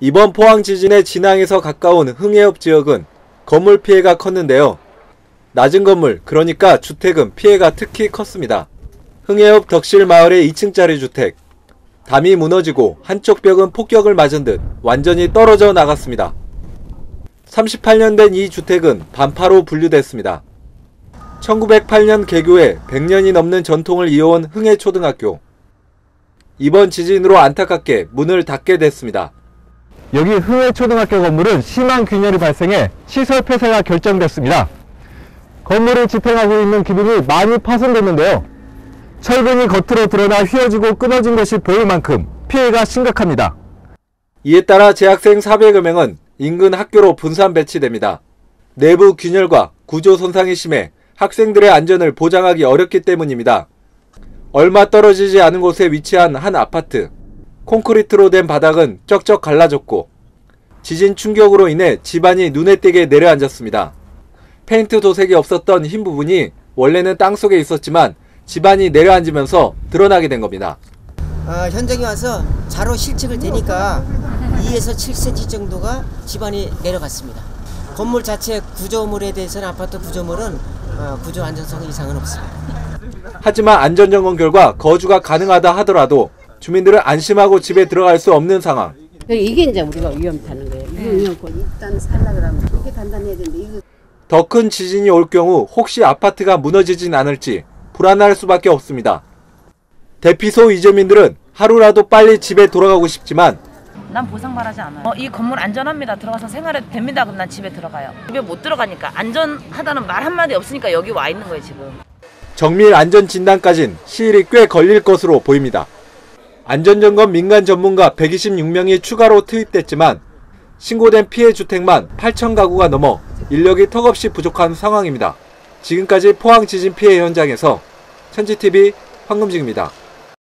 이번 포항 지진의 진앙에서 가까운 흥해읍 지역은 건물 피해가 컸는데요. 낮은 건물, 그러니까 주택은 피해가 특히 컸습니다. 흥해읍 덕실 마을의 2층짜리 주택. 담이 무너지고 한쪽 벽은 폭격을 맞은 듯 완전히 떨어져 나갔습니다. 38년 된 이 주택은 반파로 분류됐습니다. 1908년 개교해 100년이 넘는 전통을 이어온 흥해 초등학교. 이번 지진으로 안타깝게 문을 닫게 됐습니다. 여기 흥해초등학교 건물은 심한 균열이 발생해 시설 폐쇄가 결정됐습니다. 건물을 지탱하고 있는 기둥이 많이 파손됐는데요. 철근이 겉으로 드러나 휘어지고 끊어진 것이 보일 만큼 피해가 심각합니다. 이에 따라 재학생 400여 명은 인근 학교로 분산 배치됩니다. 내부 균열과 구조 손상이 심해 학생들의 안전을 보장하기 어렵기 때문입니다. 얼마 떨어지지 않은 곳에 위치한 한 아파트. 콘크리트로 된 바닥은 쩍쩍 갈라졌고 지진 충격으로 인해 집안이 눈에 띄게 내려앉았습니다. 페인트 도색이 없었던 흰 부분이 원래는 땅 속에 있었지만 집안이 내려앉으면서 드러나게 된 겁니다. 어, 현장에 와서 자로 실측을 대니까 2에서 7cm 정도가 집안이 내려갔습니다. 건물 자체 구조물에 대해서는 아파트 구조물은 어, 구조 안전성 이상은 없습니다. 하지만 안전점검 결과 거주가 가능하다 하더라도 주민들은 안심하고 집에 들어갈 수 없는 상황. 이게 이제 우리가 위험 타는 거예요. 이거 위험고 일단 살라 그러면 그렇게 단단해야 되는데 이거 더 큰 지진이 올 경우 혹시 아파트가 무너지진 않을지 불안할 수밖에 없습니다. 대피소 이주민들은 하루라도 빨리 집에 돌아가고 싶지만 난 보상 바라지 않아요. 어, 이 건물 안전합니다. 들어가서 생활해도 됩니다. 그럼 난 집에 들어가요. 집에 못 들어가니까 안전하다는 말 한마디 없으니까 여기 와 있는 거예요, 지금. 정밀 안전 진단까진 시일이 꽤 걸릴 것으로 보입니다. 안전점검 민간 전문가 126명이 추가로 투입됐지만 신고된 피해 주택만 8천 가구가 넘어 인력이 턱없이 부족한 상황입니다. 지금까지 포항 지진 피해 현장에서 천지TV 황금식입니다.